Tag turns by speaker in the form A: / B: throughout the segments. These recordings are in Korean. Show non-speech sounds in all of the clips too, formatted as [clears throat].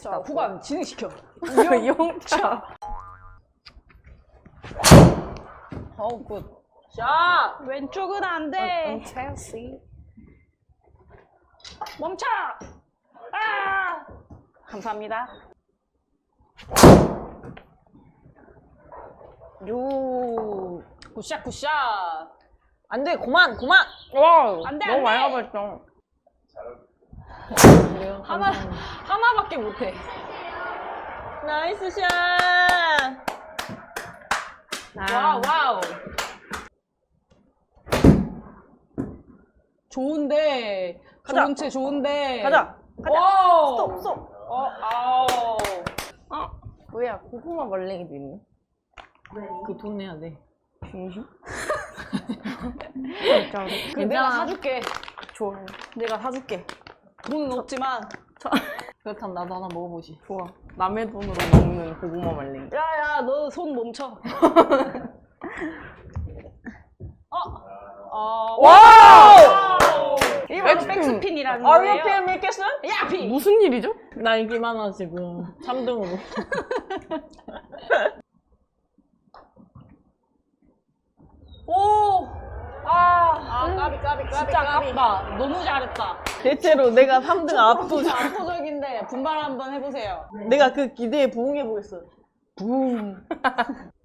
A: 자, 후반 진행시켜.
B: 용차.
A: 어우, 굿.
B: 자.
A: 왼쪽은 안 돼.
B: 첼시.
A: 멈춰! 아! 감사합니다.
B: 요.
A: 굿샷, 굿샷.
B: 안 돼, 그만, 그만. 와,
A: 안 돼,
B: 너무
A: 안
B: 많이
A: 돼.
B: 가봤어.
A: 하나, 하나밖에 못해.
B: 나이스 샷.
A: 와우, 와우. 좋은데.
B: 가자.
A: 좋은 채 좋은데.
B: 가자. 가자.
A: 오!
B: 스톱, 스톱.
A: 어, 아우.
B: 아, 뭐야, 고구마 말랭이도 있네.
A: 그돈 내야 돼.
B: 중심?
A: 그 [laughs] [laughs] 내가 사줄게.
B: 좋아요.
A: 내가 사줄게. 돈은 없지만.
B: 그렇다면 나도 하나 먹어보지. 좋아. 남의 돈으로 먹는 고구마 말랭이.
A: 야, 야, 너 손 멈춰. [laughs] 어? 어.
B: 와우!
A: 이게 바로
B: 백스핀.
A: 백스핀이라는
B: Are
A: 거예요.
B: you kidding me, Kesson?
A: 야, 피!
B: 무슨 일이죠? 나 인기 많아, 지금. 3등으로.
A: 오! 아, 아, 까비, 까비, 까비. 진짜 아깝다. 너무 잘했다.
B: 대체로 내가 3등 압도적.
A: 압도적인데, 분발 한번 해보세요.
B: 내가 그 기대에 부응해 보겠어. 부응.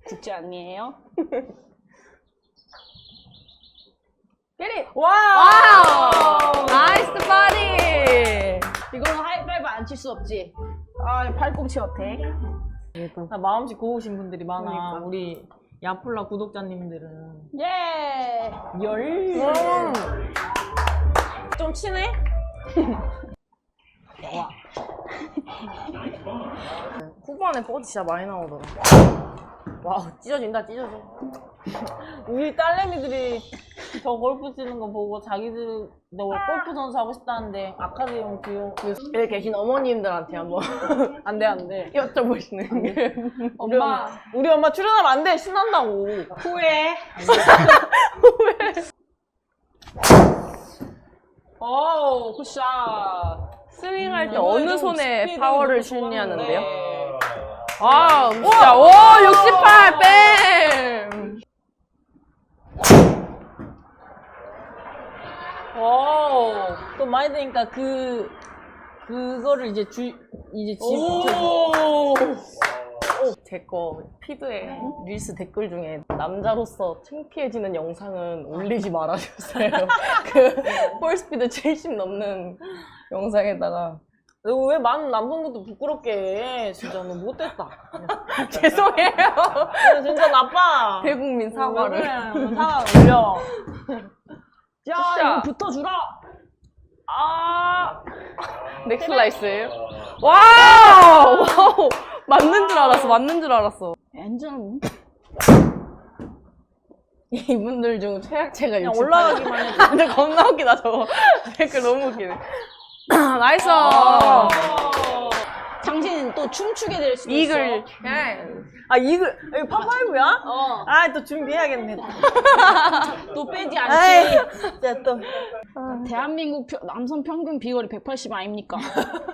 A: 죽지 않니에요?
B: 깨리!
A: 와우!
B: 나이스 바디!
A: 이거는 하이파이브 안 칠 수 없지. 아, 팔꿈치 어때?
B: 나 마음씨 고우신 분들이 많아.
A: 그러니까.
B: 우리 야폴라 구독자님들은.
A: 예!
B: 열.
A: 음.
B: 좀 친해? [laughs]
A: 와.
B: 후반에 버디 진짜 많이 나오더라. 와, 찢어진다, 찢어져. 우리 딸내미들이 저 골프 치는 거 보고 자기들 너 골프 선수 하고 싶다는데 아카데용 비용 여기 계신 어머님들한테 한번 [laughs] 안 돼, 안 돼. 여쭤보시는 게. 우리
A: 엄마.
B: 엄마, 우리 엄마 출연하면 안 돼, 신난다고.
A: 후회. [laughs] 오, 굿샷.
B: 스윙할 때
A: 이거
B: 어느
A: 좀
B: 손에 파워를 실냐는데요?
A: 좋았는데.
B: 아, 진짜, 오, 68, 뺨! 오, 또 많이 되니까 그, 그거를 이제 주, 이제 집,
A: 오!
B: 제 거 피드에 릴스 댓글 중에 남자로서 창피해지는 영상은 올리지 말아주세요. [laughs] 그, 볼스피드 70 넘는 영상에다가. 너왜 많은 남성들도 부끄럽게 해? 진짜 너 못됐다. 죄송해요. 진짜 나빠. 대국민 사과를.
A: 왜
B: 사과 올려.
A: 야. 이거 붙어주라.
B: 아. 넥슬라이스예요? 와우! 와우! 맞는 줄 알았어, 맞는 줄 알았어.
A: 엔진.
B: 이분들 중 최악체가
A: 그냥
B: 68.
A: 올라가기만 해도.
B: 근데 겁나 웃기다, 저거. [laughs] 댓글 너무 웃기네. [clears throat] 나이스!
A: 아. 당신은 또 춤추게 될 수도
B: 이글.
A: 있어.
B: 아, 이글. 이거 파파이브야?
A: 어.
B: 아, 또 준비해야겠네. [laughs]
A: 또 빼지 않지.
B: 진짜 또.
A: 대한민국 표- 남성 평균 비거리 180 아닙니까?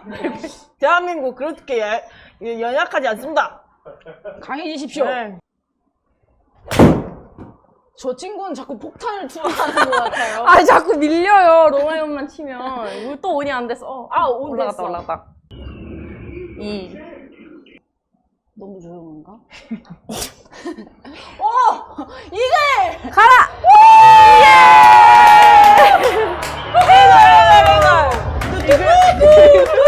A: [laughs]
B: 대한민국 그렇게 야- 연약하지 않습니다.
A: 강해지십시오.
B: 네.
A: 저 친구는 자꾸 폭탄을 투하하는 것 같아요. [laughs]
B: 아, 자꾸 밀려요. 로마이온만 치면. 이거 또 온이 안 됐어. 어,
A: 아, 온
B: 올라갔다,
A: 됐어.
B: 올라갔다. 이.
A: 너무 조용한가? [laughs] 어! 이글!
B: 가라! 잠깐만.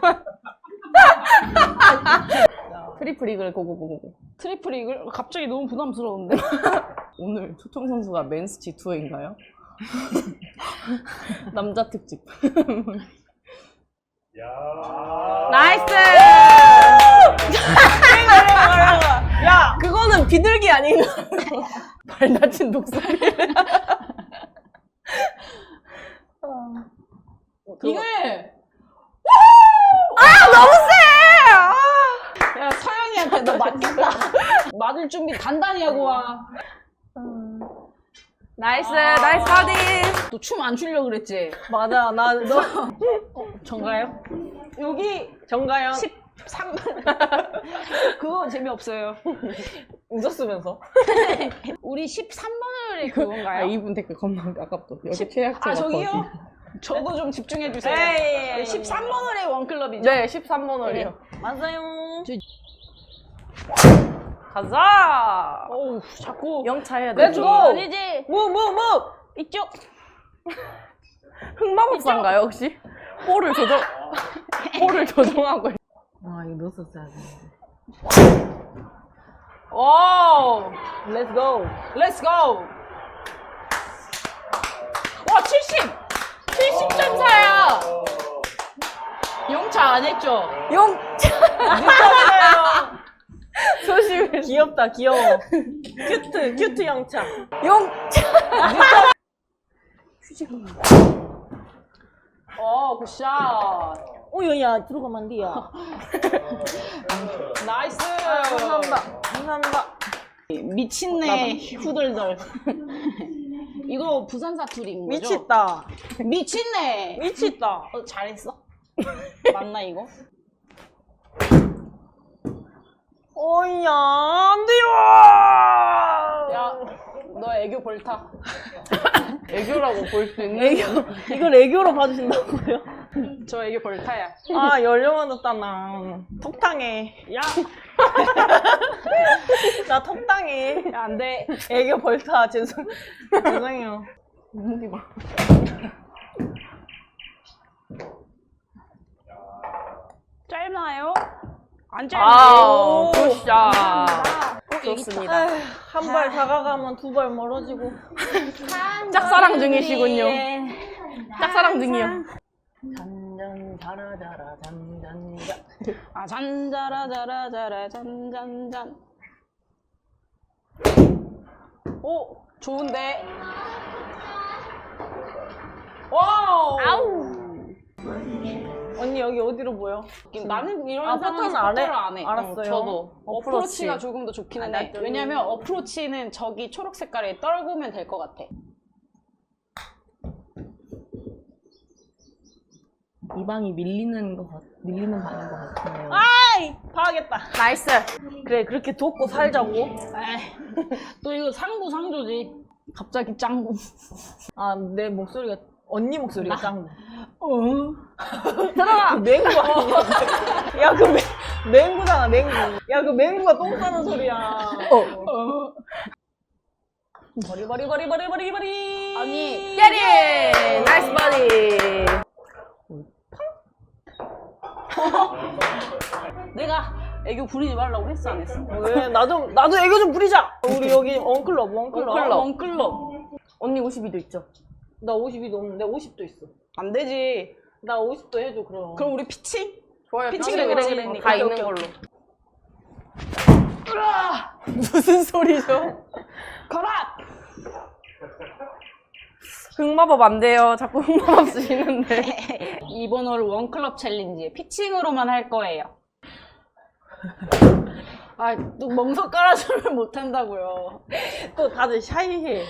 B: [laughs] 트리플 이글 고고고고.
A: 트리플 이글? 갑자기 너무 부담스러운데? [laughs]
B: 오늘 초청 선수가 맨스치 투어인가요? [laughs] 남자 특집. 나이스! 야, 그거는 비둘기 아닌 발 다친 독수리.
A: 이글!
B: 아, 너무 세! 아.
A: 야, 서영이한테 너 맞겠다. [laughs] 맞을 준비 단단히 하고 와.
B: 나이스, 나이스 바디.
A: 너 춤 안 추려 고 그랬지?
C: 맞아, 나, [laughs] 너,
A: 정가요?
C: 여기, 정가영.
A: 13번. [laughs] 그거 재미없어요.
C: 웃었으면서.
A: 우리 13번을
B: 아,
A: 그건가요?
B: 이분 댓글 겁나 아깝다. 여기 최약체가
A: 아, 저기요? 저도 좀 집중해 주세요.
C: 에이.
A: 13번을의 원클럽이죠?
B: 네, 13번 홀이요.
C: 맞아요.
B: 가자.
A: 어우, 자꾸.
B: 영차 해야 돼.
C: 렛츠 고!
A: 아니지.
C: 무, 무, 무!
A: 이쪽. [laughs]
B: 흑마법사인가요, 혹시? 볼을 조정, [laughs] 볼을 조정하고. 있- 아, 이거 넣었었어야 돼.
A: 오!
C: Let's go.
A: 렛츠 고! 와, 70! 영차 안 했죠?
B: 영차! [laughs] 조심해.
C: 귀엽다, 귀여워. 큐트, 큐트 영차.
B: 영차! [laughs]
A: 어, 굿샷.
C: 어, 야, 야, 들어가면 안 돼요. [laughs]
A: 나이스.
C: 감사합니다. 감사합니다.
A: 미친네 후덜덜. 이거 부산 사투리인 거죠?
C: 미쳤다.
A: 미친네.
C: 미쳤다.
A: 어, 잘했어? [laughs] 맞나 이거?
C: 어이야, 안 돼요!
A: 야, 너 애교 볼타. [laughs]
B: 애교라고 볼 수 있는.
C: 애교, 이걸 애교로 봐주신다고요? [laughs]
A: 저 애교 볼타야.
C: 아, 열려맞았잖아. 톡당해.
A: 야,
C: 나 톡당해.
A: 야, 안 돼.
C: 애교 벌타. 죄송, 죄송해요.
B: 눈이 봐.
A: 짧나요? 안
B: 아. 굿샷. 좋습니다.
C: 한 발 다가가면 두 발 멀어지고.
B: 짝사랑 중이시군요. 짝사랑 중이요.
C: 잔잔, 자라자라, 잔잔자.
A: 아, 잔자라 자라 자라 잔잔잔. 오, 좋은데. 와우.
C: 아우. 언니 여기 어디로 보여?
A: 나는 이런
C: 아,
A: 상황에서
C: 패턴 안 해?
A: 패턴을 안 해.
C: 알았어요.
A: 응, 저도
B: 어프로치.
A: 어프로치 가 조금 더 좋기는
C: 아,
A: 해.
C: 나도.
A: 왜냐면 어프로치는 저기 초록 색깔에 떨구면 될 것 같아.
B: 이 방이 밀리는 거 같, 밀리는 방인 것 같네요.
C: 아이! 봐야겠다.
B: 나이스.
C: 그래, 그렇게 돕고 살자고.
A: 에이, [laughs] 또 이거 상부 상조지. 갑자기 짱구.
C: 아, 내 목소리가, 언니 목소리가 짱구.
A: 어.
C: 들어가! 그 맹구 아니야? 야, 그 맹, 맹구잖아, 맹구. 야, 그 맹구가 똥 싸는 소리야.
A: 어. 버리 버리 버리 버리 버리 버리.
B: 아니, 깨리! 나이스 바디!
A: 내가 애교 부리지 말라고 했어 안 했어?
C: 왜? 나도, 나도 애교 좀 부리자! 우리 여기 원클럽, 원클럽.
B: 원클럽.
A: 원클럽.
B: 언니 52도 있죠?
C: 나 50이 넘는데 50도 있어.
A: 안 되지.
C: 나 50도 해줘, 그럼.
A: 그럼 우리 피칭?
B: 좋아요.
A: 피칭도
B: 그래,
A: 그래,
B: 그래. 다
A: 오케이,
B: 있는 걸로. [laughs]
A: 무슨 소리죠? 거라!
B: 흑마법 안 돼요. 자꾸 흑마법 쓰시는데. [laughs]
A: 이번 월 원클럽 챌린지 피칭으로만 할 거예요. [laughs] 아, 또 멍석 깔아주면 [laughs] 못한다고요.
C: 또 다들 샤이해.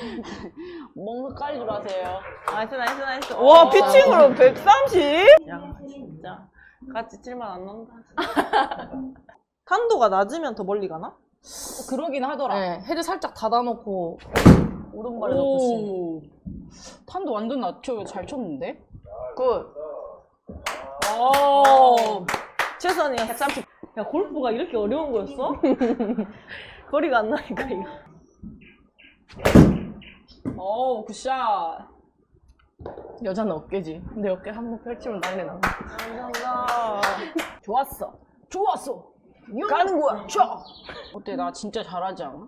A: 멍석 깔이 줄 아세요.
C: 나이스, 나이스, 나이스. 와, 피칭으로 130? 야, 진짜. 같이 칠만 안 난다. [laughs] 탄도가 낮으면 더 멀리 가나?
A: 그러긴 하더라.
B: 네, 헤드 살짝 닫아놓고 오른발에 넣고 치는.
A: 오. 탄도 완전 낮춰. 잘 쳤는데?
B: 굿.
A: 오.
C: 최선이야. 130. 야, 골프가 이렇게 어려운 거였어? [laughs] 거리가 안 나니까, 이거.
A: 오, 굿샷.
B: 여자는 어깨지. 근데 어깨 한 번 펼치면 난리 나.
C: 감사합니다.
A: 좋았어. 좋았어.
C: 가는 거야.
A: 쳐. 어때? 나 진짜 잘하지 않아?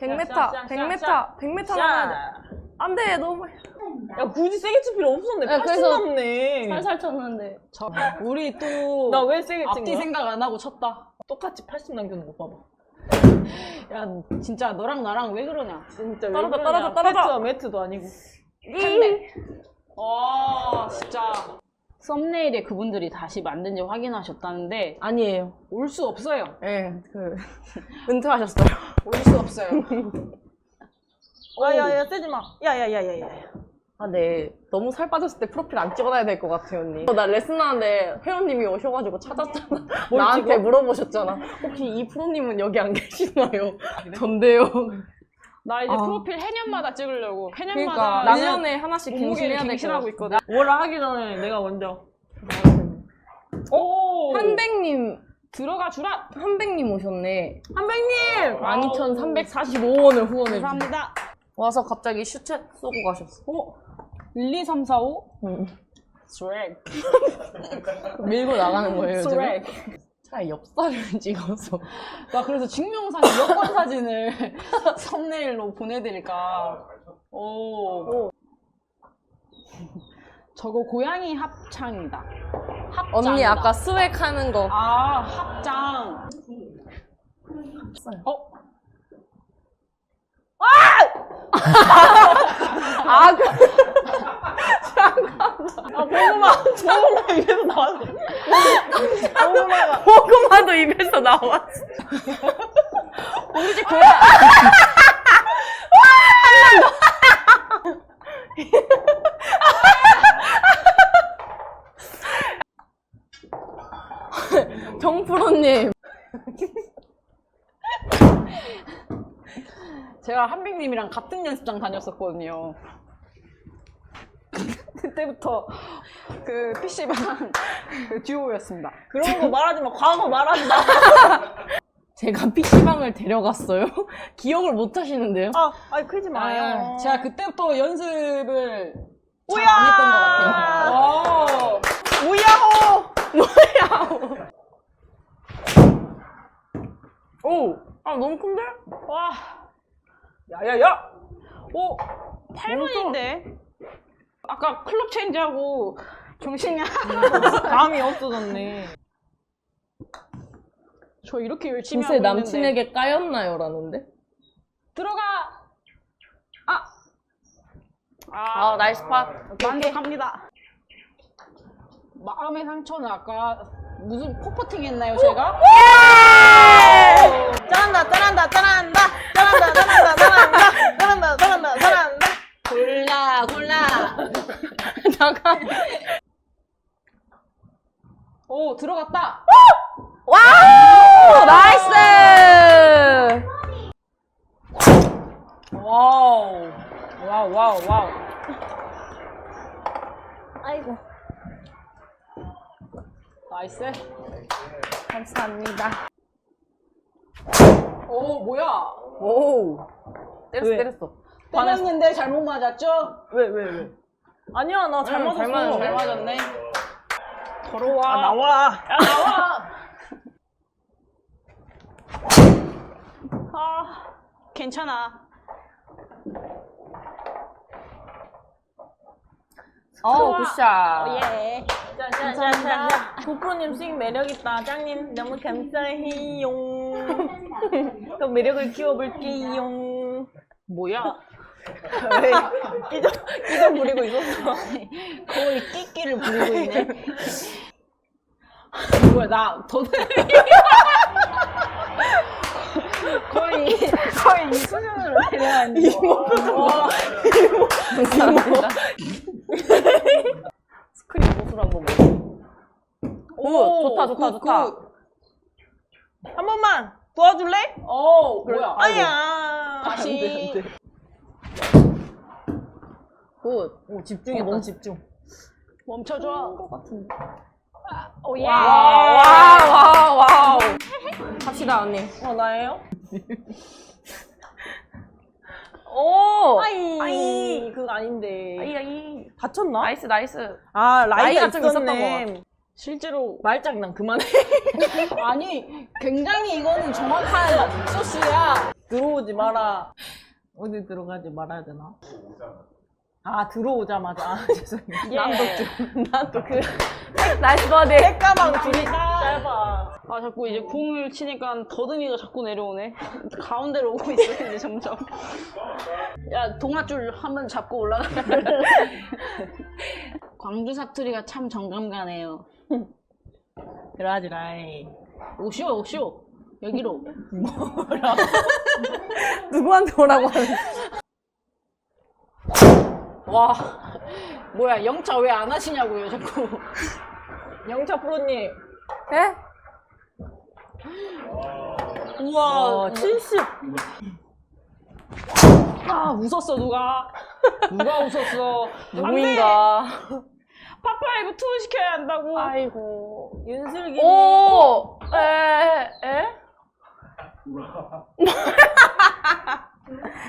B: 100m,
C: 샷, 샷,
B: 100m,
C: 샷,
B: 100m
C: 샷.
B: 나가야 안 돼, 너무.
C: 야, 굳이 세게 칠 필요 없었네.
B: 네,
C: 80
B: 그래서
C: 남네.
B: 살살 쳤는데.
A: 저, 우리 또
C: 나 왜 세게 친
A: 앞뒤
C: 거야?
A: 생각 안 하고 쳤다.
C: 똑같이 80 남겨놓은 거 봐봐.
A: 야, 진짜 너랑 나랑 왜 그러냐?
C: 진짜 왜
B: 떨어져,
C: 그러냐.
B: 떨어져, 떨어져.
C: 매트와 매트도 아니고.
A: 한대. 와, 진짜. 썸네일에 그분들이 다시 만든지 확인하셨다는데
B: 아니에요.
A: 올 수 없어요.
B: 예, 그 [laughs] 은퇴하셨어요.
A: 올 수 없어요. [laughs]
C: 아, 야, 야, 쓰지 마. 야, 야, 야, 야, 야.
B: 아, 네. 너무 살 빠졌을 때 프로필 안 찍어놔야 될 것 같아요, 언니. 어, 나 레슨 하는데 회원님이 오셔가지고 찾았잖아. [laughs] 나한테 물어보셨잖아. 혹시 이 프로님은 여기 안 계시나요? 전데요.
A: 나 이제
B: 아.
A: 프로필 해년마다 찍으려고. 해년마다
B: 그러니까 작년에 하나씩
A: 몸무게를
B: 갱신해야 될것
A: 갱신하고
B: 같아.
A: 있거든.
C: 뭐라 하기 전에 내가 먼저.
A: 오!
B: 한백님,
A: 들어가 주라!
B: 한백님 오셨네.
C: 한백님!
B: 12,345원을 후원해주세요.
A: 감사합니다.
B: 와서 갑자기 슈챗 쏘고 가셨어.
A: 오! 1, 2, 3, 4, 5.
B: 응.
A: 스웩. [laughs]
B: 밀고 나가는 거예요.
A: 스웩.
B: 차라리 엽사를 [laughs] 찍어서.
A: 나 그래서 증명사진, 여권 사진을 [laughs] 썸네일로 보내드릴까. 오. 저거 고양이 합창이다. 합장.
B: 언니 아까 스웩 하는 거.
A: 아, 합장. 어?
B: 아, 그,
C: 아, 고구마! 고구마 입에서 나왔어. 고구마가.
B: 고구마도 입에서 나왔어.
A: 우리 집 고양이.
B: 정프로님. [laughs]
A: 제가 한백님이랑 같은 연습장 다녔었거든요. 그때부터 그 PC방 그 듀오였습니다.
C: 그런 거 말하지 마. 과거 말하지 마. [laughs]
B: 제가 PC방을 데려갔어요? [laughs] 기억을 못 하시는데요?
C: 아, 아니, 크지 마요.
A: 아, 제가 그때부터 연습을 잘
C: 오야!
A: 안 했던 것 같아요.
C: 우야호!
B: 오! 아, 너무 큰데?
A: 오, 와,
C: 야야야!
A: 오, 8분인데? 아까 클럽 체인지하고 정신이 [laughs]
C: 감이 없어졌네.
A: 저 이렇게 열심히
B: 요새
A: 하고 있는데
B: 남친에게 까였나요? 라는데?
A: 들어가. 아,
B: 아, 나이스 팟.
A: 만족합니다. 마음의 상처는 아까 무슨 포퍼팅 했나요, 제가?
C: 짜란다, 짜란다, 짜란다! 짜란다, 짜란다, 짜란다! 짜란다, 짜란다, 짜란다!
A: 골라, 골라. [laughs]
B: 잠깐.
A: 오, 들어갔다.
B: 와우! 나이스!
A: 와우. 와우, 와우, 와우.
B: 아이고.
A: 나이스.
B: 감사합니다.
A: 오, 뭐야?
B: 오. 때렸어,
C: 왜?
B: 때렸어.
A: 때렸는데 잘못 맞았죠?
C: 왜, 왜, 왜? 아니야, 나 잘
B: 응,
C: 맞았어.
B: 잘 맞았네.
A: 잘 맞았네. 더러워.
C: 아, 나와.
A: 야, 나와. [laughs] 아, 괜찮아.
B: 어, 굿샷.
A: 예.
C: 짠짠짠짠. 고프로님 스윙 매력있다. 짱님 너무 감사해요. [laughs] 또 매력을 키워볼게요.
A: 뭐야?
C: 왜? 끼적, 끼적 부리고 있었어.
A: 거의 끼끼를 부리고 있네. 뭐야, 나 더듬이. [laughs] 거의, 거의 이 수준으로 내려왔는데. 와,
B: 감사합니다. 스크린 보수를 한번 보고. 오, 좋다, 좋다,
A: 굿,
B: 좋다.
A: 굿.
C: 한 번만 도와줄래?
A: 어, 뭐야.
C: 아야.
A: 다시.
B: 굿. 오, 집중했다.
C: 너무 집중.
A: 멈춰줘.
B: 것 같은데.
A: 오, 예.
B: 와우, 와우, 와우. 합시다, [laughs] 언니.
C: 어, 나예요? [laughs]
B: 오!
C: 아이. 아이, 그거 아닌데.
B: 아이, 아이.
C: 다쳤나?
B: 나이스, 나이스.
C: 아, 라이가
B: 라이가 좀 있었던.
A: 실제로
C: 말장난 그만해. [laughs]
A: 아니 굉장히 이거는 정확한 소스야.
C: 들어오지 마라. 어디 들어가지 말아야 되나? 아, 들어오자마자. 아, 죄송해요.
A: 예.
C: 난또 그, [laughs]
B: 나이스 버디.
C: 책가방 줄이 짧아.
A: 아 자꾸 이제 공을 치니까 더듬이가 자꾸 내려오네. [laughs] 가운데로 오고 있어 이제 점점. [laughs] 야 동아줄 한번 잡고 올라가. 광주 사투리가 참 정감 가네요.
C: 그러지 라이.
A: 오쇼, 오쇼. 여기로.
B: 누구한테 오라고 하는
A: 와, 뭐야, 영차 왜 안 하시냐고요, 자꾸.
C: 영차 프로님.
B: 에?
A: 우와,
C: 와, 70.
A: 아, 웃었어, 누가. 누가 웃었어. [laughs]
B: 누구인가
A: 파파이브 투 시켜야 한다고.
B: 아이고
C: 윤슬기.
B: 오! 에? 에?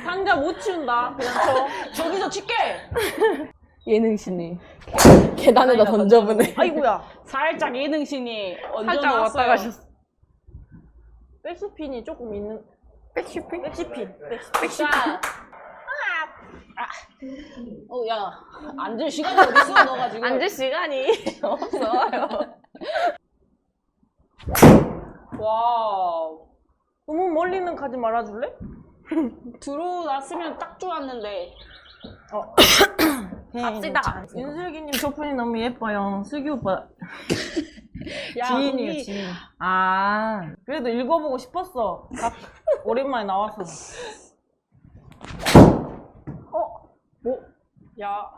C: 상자 못 치운다. 그냥 쳐.
A: 저기서 칠게. [laughs]
B: 예능신이 [laughs] 계단에다 던져보네
C: 아이고야.
A: 살짝 예능신이
B: 살짝 왔다. 가셨어
C: 백스핀이 조금 있는.
B: 백슈핑?
C: 백스핀.
A: 자. 아. 어, 야, 앉을 시간이 어딨어, 너가 지금.
B: 앉을 시간이 [laughs] 없어요
A: 와우.
C: 너무 멀리는 가지 말아줄래? [laughs]
A: 들어왔으면 딱 좋았는데.
B: 갑시다.
C: 윤슬기님 저분이 너무 예뻐요. 슬기 오빠 [laughs]
A: 야,
C: 지인이에요,
A: 거기
C: 지인.
B: 아
C: 그래도 읽어보고 싶었어. 각- [laughs] 오랜만에 나와서.
A: 뭐? 야,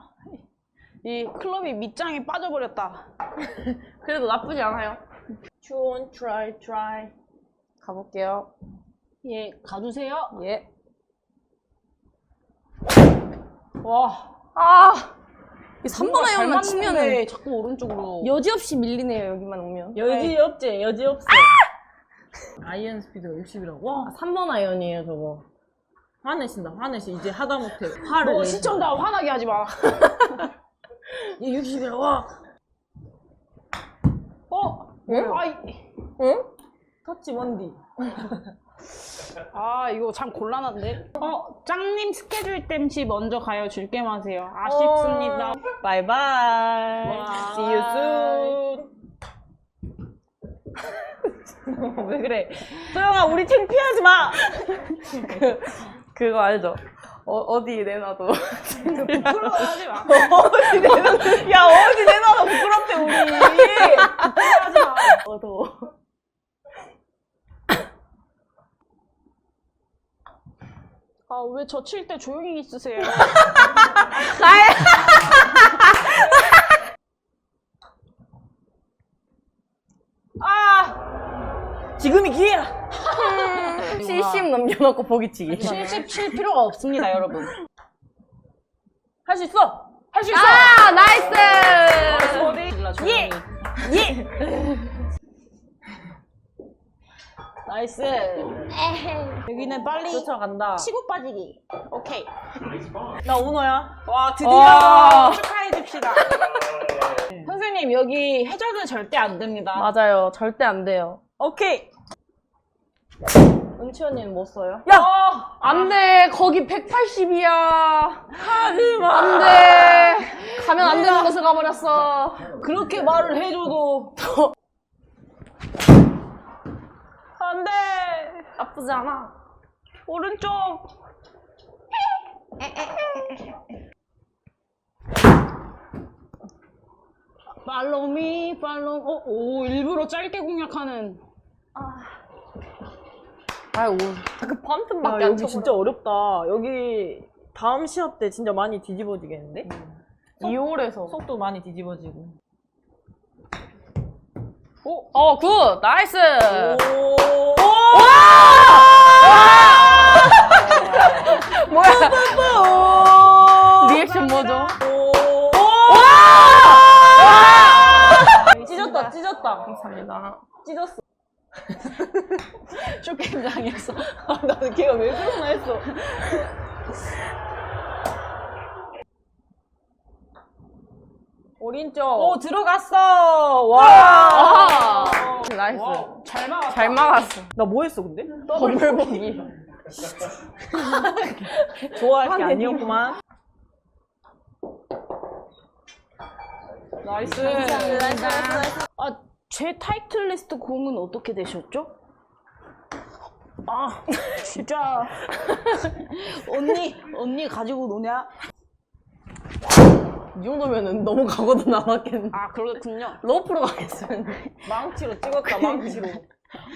A: 이 클럽이 밑장에 빠져버렸다. [laughs]
B: 그래도 나쁘지 않아요
C: 추원 try try.
B: 가볼게요
A: 예, 가주세요.
B: 예
A: 와.
B: 아! 이 3번
A: 잘
B: 아이언만 치면은
A: 자꾸 오른쪽으로.
B: 여지없이 밀리네요 여기만 오면
C: 여지 없지, 여지 없어. 아이언 스피드가 60이라고. 와,
B: 3번 아이언이에요 저거
C: 화내신다, 화내시. 이제 하다 못해. 화를
A: 너
C: 내신다.
A: 시청자 화나게 하지 마. [laughs]
C: 얘 60이라고. 와.
A: 어?
B: 응?
A: 아이,
B: 응?
C: 터치 원디. [laughs]
A: 아, 이거 참 곤란한데? 어, 짱님 스케줄 땜시 먼저 가요. 줄게 마세요. 아쉽습니다.
C: 바이바이.
A: 와.
C: See you soon. [laughs] 왜 그래? 소영아, 우리 창피하지 마! [laughs]
B: 그거 알죠? 어, 어디 내놔도
A: 부끄러워하지 마. [laughs]
C: 어디 내놔, 야, 어디 내놔도 부끄럽대, 우리.
A: 부끄러워하지 마.
B: 어두워
A: 아, 왜 저 칠 때 조용히 있으세요?
C: 아! 지금이 기회야!
B: CCM 남겨놓고 보기치기
A: 77 필요가 없습니다, 여러분.
C: 할 수 있어!
A: 할 수 있어!
B: 아 나이스
A: 어디? 조용히.
C: 예!
A: 나이스. 여기는 빨리
C: 쫓아간다.
A: 치고 빠지기. 오케이.
C: 나 오너야. 와, 드디어
B: 와.
C: 축하해 줍시다. [laughs]
A: 선생님, 여기 해저드 절대 안 됩니다.
B: 맞아요 절대 안 돼요
C: 오케이.
B: 은치 언니는 못 써요?
C: 야!
A: 어,
B: 안 돼 거기 180이야
C: 하지마.
B: 안 돼 가면 안 되는 곳을 가버렸어
A: 그렇게 말을 해줘도. 안 돼.
B: 나쁘지 않아
A: 오른쪽. 팔로미, 팔로, 어, 오, 일부러 짧게 공략하는.
B: 아이고 그
C: 야,
B: 펌튼밖에 안
C: 여기
B: 쳐버려
C: 진짜 어렵다. 여기 다음 시합 때 진짜 많이 뒤집어지겠는데?
B: 2홀에서
C: 속도 많이 뒤집어지고.
A: 오,
B: 어, 굿! 나이스!
C: 오!
B: 뭐야? 리액션 뭐죠?
C: 찢었다, 찢었다.
B: 감사합니다.
C: 찢었어. [laughs]
A: 쇼게임장에서.
C: 아, 나는 걔가 왜 그러나 했어. 오른쪽.
A: 오, 들어갔어! 와!
B: 나이스.
A: 와, 잘
B: 막았어.
C: 나 뭐 했어, 근데?
B: 버블보기. [laughs]
C: 좋아할 게 아니었구만.
A: 나이스. 아, 제 타이틀 리스트 공은 어떻게 되셨죠? 아, [laughs] 진짜. [laughs] 언니, 언니 가지고 노냐?
B: 이 정도면은 너무 가고도 남았겠네.
A: 아 그렇군요.
B: 로프로 가겠으면.
C: 망치로 찍었다 망치로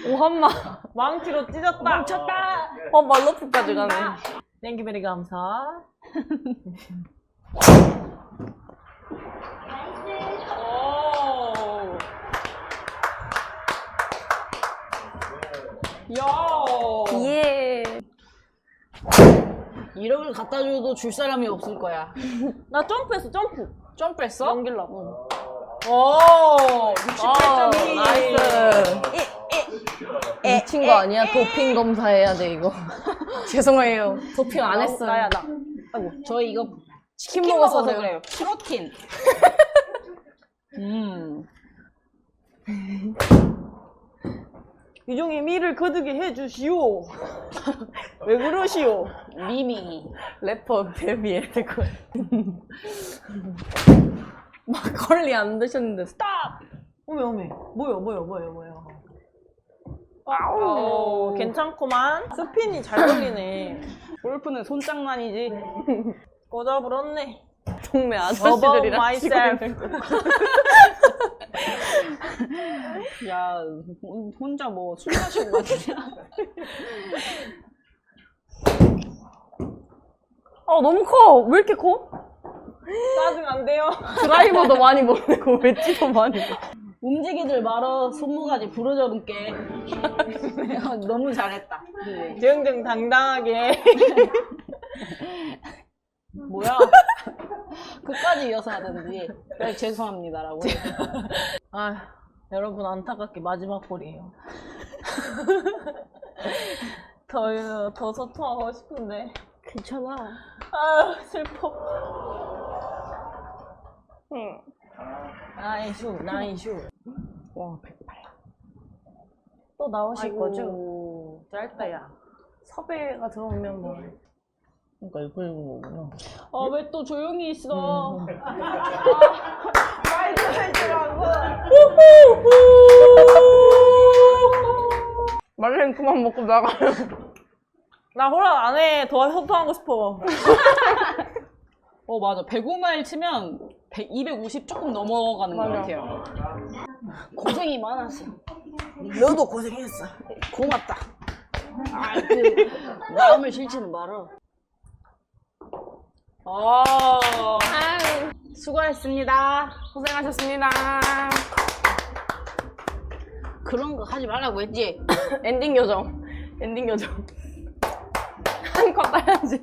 B: 오한마.
C: 망치로 찢었다
B: 멈췄다. 어, 말로프까지 가네.
C: 땡큐베리 감사 오. 야
B: 예.
A: 이름을 갖다 줘도 줄 사람이 없을 거야. [laughs]
C: 나 점프했어 점프
A: 점프했어?
C: 넘기려고 오
B: 아,
C: 68점이
B: 나이스. 미친 거 아니야? 도핑 검사해야 돼, 이거. [laughs] 죄송해요. 도핑 안 했어요.
C: 나야 나
A: 저희 이거
B: 치킨, 먹어서 그래요.
A: 키로틴. [laughs] 음. [laughs]
C: 유종이 미를 거두게 해주시오 왜 그러시오
A: 미미.
B: 래퍼 데뷔해야 될 거야. 막걸리 안 드셨는데 스탑!
C: 오메 오메 뭐요 뭐요 뭐요 뭐요
A: 아우.
C: 어, 괜찮구만 스핀이 잘 걸리네 [laughs]
A: 골프는 손장난이지. [laughs]
C: 꽂아버렸네
B: 동네
C: Above
B: 아저씨들이랑
C: myself. [laughs]
A: 야, 혼- 혼자 뭐 술 마시고 가냐?
B: 어, 너무 커! 왜 이렇게 커?
C: 짜증 안 돼요
B: 드라이버도 많이 보내고 웨지도 많이 보내고.
A: 움직이들 말어 손모가지 부러져볼게. [laughs] 너무 잘했다. 네.
C: 정정당당하게 [laughs]
A: 뭐야? 끝까지 이어서 하든지. 네, 죄송합니다라고. 해.
C: 아 여러분 안타깝게 마지막 볼이에요 [laughs] 더, 더 소통하고 싶은데
A: 괜찮아.
C: 아 슬퍼 나이슈 나이슈
B: 와, 108.
C: 또 나오실
B: 아이고.
C: 거죠? 짧다 야
B: 섭외가 들어오면 뭐.
C: 그러니까 이거 읽은 거구나
A: 아, 왜 또 조용히 있어?
C: 말도 해주라고
B: 말랭 그만 먹고 나가요.
C: 나 호락 안해 더 소통하고 싶어 [laughs]
A: 어, 맞아. 105마일 치면 100, 250 조금 넘어가는 것
B: 맞아.
A: 같아요. 고생이 많았어.
C: 너도 고생했어
A: 고맙다. 아, 그, 마음을 실지는 말어. 어, 수고했습니다.
B: 고생하셨습니다.
A: 그런 거 하지 말라고 했지? [laughs]
B: 엔딩 요정. 엔딩 요정. [laughs] 한컷 따야지.